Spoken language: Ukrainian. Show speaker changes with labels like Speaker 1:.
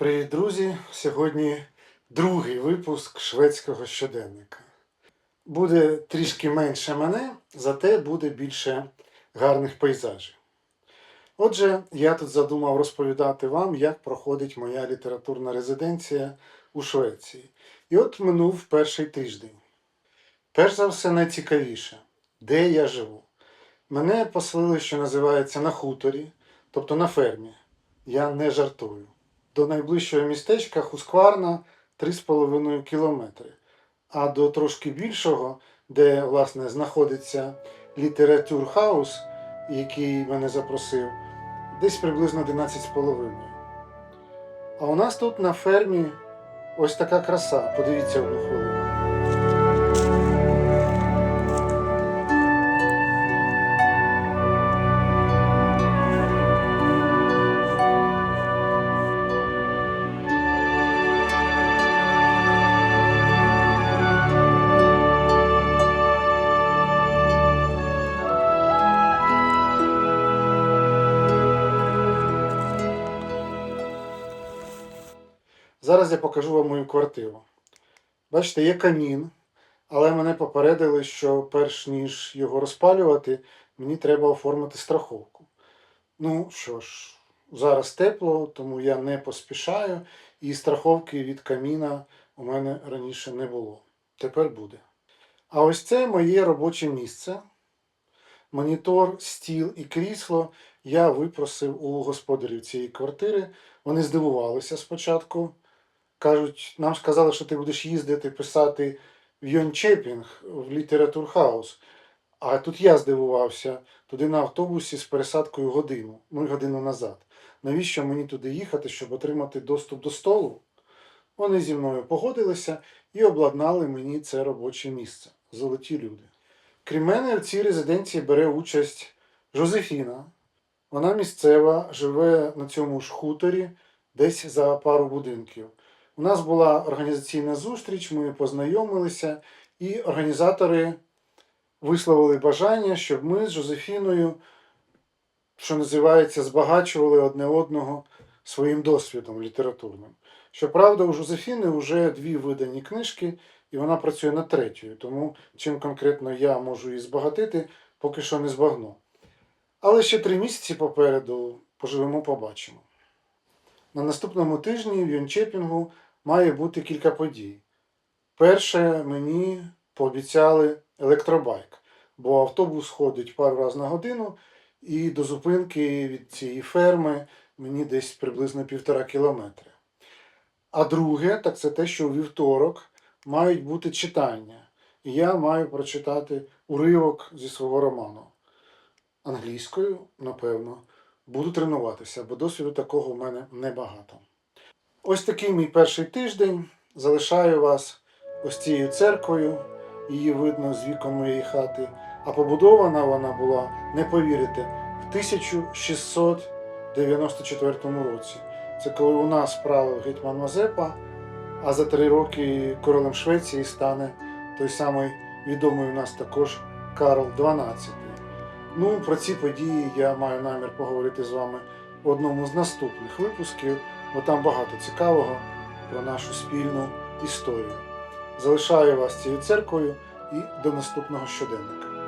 Speaker 1: Привіт, друзі! Сьогодні другий випуск шведського щоденника. Буде трішки менше мене, зате буде більше гарних пейзажів. Отже, я тут задумав розповідати вам, як проходить моя літературна резиденція у Швеції. І от минув перший тиждень. Перш за все, найцікавіше, де я живу. Мене поселили, що називається, на хуторі, тобто на фермі. Я не жартую. До найближчого містечка Хускварна 3,5 кілометри. А до трошки більшого, де власне знаходиться літератюрхаус, який мене запросив, десь приблизно 11,5. А у нас тут на фермі ось така краса. Подивіться одну хвилину. Зараз я покажу вам мою квартиру. Бачите, є камін, але мене попередили, що перш ніж його розпалювати, мені треба оформити страховку. Ну що ж, зараз тепло, тому я не поспішаю, і страховки від каміна у мене раніше не було. Тепер буде. А ось це моє робоче місце. Монітор, стіл і крісло я випросив у господарів цієї квартири. Вони здивувалися спочатку. Кажуть, нам сказали, що ти будеш їздити писати в Йончепінг, в літературхаус. А тут я здивувався туди на автобусі з пересадкою годину, ну годину назад. Навіщо мені туди їхати, щоб отримати доступ до столу? Вони зі мною погодилися і обладнали мені це робоче місце. Золоті люди. Крім мене, в цій резиденції бере участь Жозефіна. Вона місцева, живе на цьому ж хуторі, десь за пару будинків. У нас була організаційна зустріч, ми познайомилися, і організатори висловили бажання, щоб ми з Жозефіною, що називається, збагачували одне одного своїм досвідом літературним. Щоправда, у Жозефіни вже дві видані книжки, і вона працює над третьою, тому чим конкретно я можу її збагатити, поки що не збагну. Але ще три місяці попереду поживемо, побачимо. На наступному тижні в Йончепінгу має бути кілька подій. Перше, мені пообіцяли електробайк, бо автобус ходить пару разів на годину, і до зупинки від цієї ферми мені десь приблизно півтора кілометри. А друге, так це те, що у вівторок мають бути читання. І я маю прочитати уривок зі свого роману. Англійською, напевно, буду тренуватися, бо досвіду такого в мене небагато. Ось такий мій перший тиждень. Залишаю вас ось цією церквою. Її видно з вікон моєї хати. А побудована вона була, не повірите, в 1694 році. Це коли у нас правив гетьман Мазепа, а за три роки королем Швеції стане той самий відомий у нас також Карл XII. Ну, про ці події я маю намір поговорити з вами в одному з наступних випусків, бо там багато цікавого про нашу спільну історію. Залишаю вас цією церквою і до наступного щоденника.